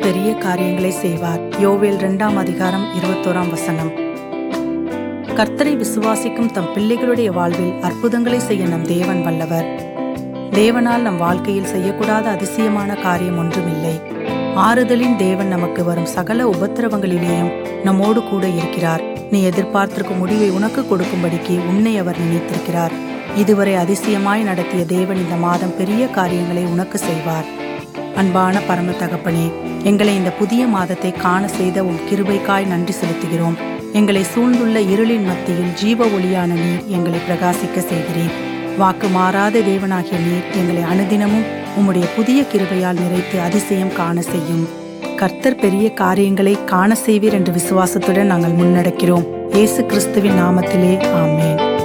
பெரிய காரியங்களை செய்வார். யோவேல் இரண்டாம் அதிகாரம் இருபத்தோராம் வசனம். கர்த்தரை விசுவாசிக்கும் தம் பிள்ளைகளுடைய வாழ்வில் அற்புதங்களை செய்ய நம் தேவன் வல்லவர். தேவனால் நம் வாழ்க்கையில் செய்யக்கூடாத அதிசயமான காரியம் ஒன்றுமில்லை. ஆறுதலின் தேவன் நமக்கு வரும் சகல உபத்திரவங்களிலேயும் நம்மோடு கூட இருக்கிறார். நீ எதிர்பார்த்திருக்கும் முடிவை உனக்கு கொடுக்கும்படிக்கு உன்னை அவர் நினைத்திருக்கிறார். இதுவரை அதிசயமாய் நடத்திய தேவன் இந்த மாதம் பெரிய காரியங்களை உனக்கு செய்வார். அன்பான பரம தகப்பனே எங்களை இந்த புதிய மாதத்தை காண செய்த உன் கிருபைக்காய் நன்றி செலுத்துகிறோம். எங்களை சூழ்ந்துள்ள இருளின் மத்தியில் ஜீவ ஒளியான நீர் எங்களை பிரகாசிக்க செய்கிறேன் வாக்கு மாறாத தேவனாகிய நீர் எங்களை அனுதினமும் உம்முடைய புதிய கிருபையால் நிறைத்து அதிசயம் காண செய்யும். கர்த்தர் பெரிய காரியங்களை காண செய்வீர் என்ற விசுவாசத்துடன் நாங்கள் முன்னடக்கிறோம். இயேசு கிறிஸ்துவின் நாமத்திலே ஆமேன்.